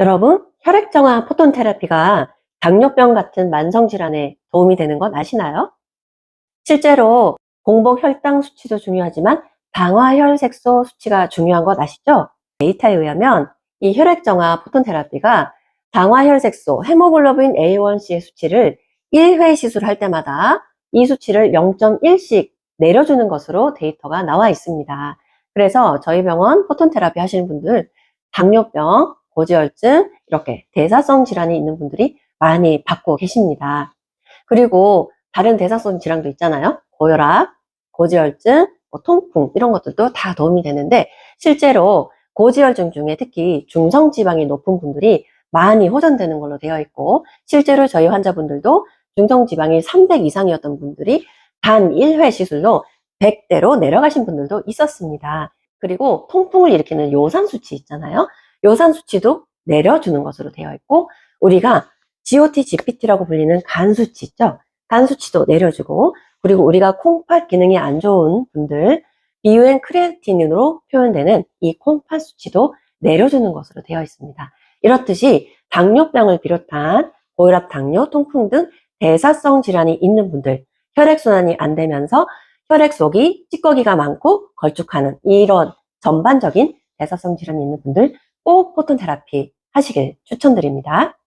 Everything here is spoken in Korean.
여러분, 혈액정화 포톤 테라피가 당뇨병 같은 만성 질환에 도움이 되는 건 아시나요? 실제로 공복 혈당 수치도 중요하지만 당화혈색소 수치가 중요한 것 아시죠? 데이터에 의하면 이 혈액정화 포톤 테라피가 당화혈색소, 헤모글로빈 A1C의 수치를 1회 시술할 때마다 이 수치를 0.1씩 내려주는 것으로 데이터가 나와 있습니다. 그래서 저희 병원 포톤 테라피 하시는 분들 당뇨병, 고지혈증, 이렇게 대사성 질환이 있는 분들이 많이 받고 계십니다. 그리고 다른 대사성 질환도 있잖아요. 고혈압, 고지혈증, 뭐 통풍 이런 것들도 다 도움이 되는데 실제로 고지혈증 중에 특히 중성 지방이 높은 분들이 많이 호전되는 걸로 되어 있고 실제로 저희 환자분들도 중성 지방이 300 이상이었던 분들이 단 1회 시술로 100대로 내려가신 분들도 있었습니다. 그리고 통풍을 일으키는 요산 수치 있잖아요. 요산 수치도 내려주는 것으로 되어 있고 우리가 GOT, GPT라고 불리는 간 수치 있죠. 간 수치도 내려주고 그리고 우리가 콩팥 기능이 안 좋은 분들 비유엔 크레아틴으로 표현되는 이 콩팥 수치도 내려주는 것으로 되어 있습니다. 이렇듯이 당뇨병을 비롯한 고혈압, 당뇨, 통풍 등 대사성 질환이 있는 분들 혈액순환이 안 되면서 혈액 속이 찌꺼기가 많고 걸쭉하는 이런 전반적인 대사성 질환이 있는 분들 꼭 포톤 테라피 하시길 추천드립니다.